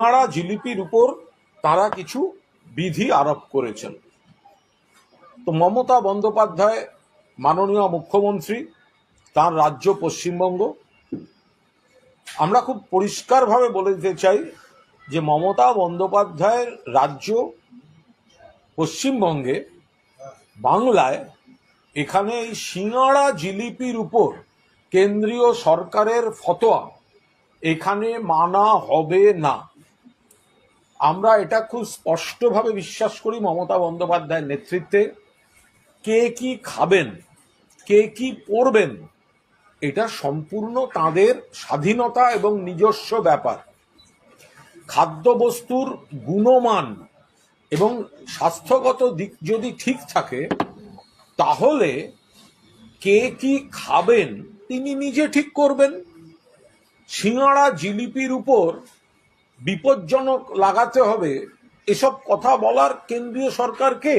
সিঙ্গাড়া জিলিপির উপর তারা কিছু বিধি আরোপ করেছেন। তো মমতা বন্দ্যোপাধ্যায়, মাননীয় মুখ্যমন্ত্রী, তার রাজ্য পশ্চিমবঙ্গ। আমরা খুব পরিষ্কারভাবে বলে দিতে চাই যে মমতা বন্দ্যোপাধ্যায়ের রাজ্য পশ্চিমবঙ্গে বাংলায় এখানে এই সিঙ্গাড়া জিলিপির উপর কেন্দ্রীয় সরকারের ফতোয়া এখানে মানা হবে না। আমরা এটা খুব স্পষ্টভাবে বিশ্বাস করি মমতা বন্দ্যোপাধ্যায়ের নেতৃত্বে। কে কি খাবেন, কে কি পরবেন, এটা সম্পূর্ণ তাদের স্বাধীনতা এবং নিজস্ব ব্যাপার। খাদ্যবস্তুর গুণমান এবং স্বাস্থ্যগত দিক যদি ঠিক থাকে, তাহলে কে কি খাবেন, তিনি নিজে ঠিক করবেন। সিঙাড়া জিলিপির উপর বিপজ্জনক লাগাতে হবে। এসব কথা বলার কেন্দ্রীয় সরকার কে?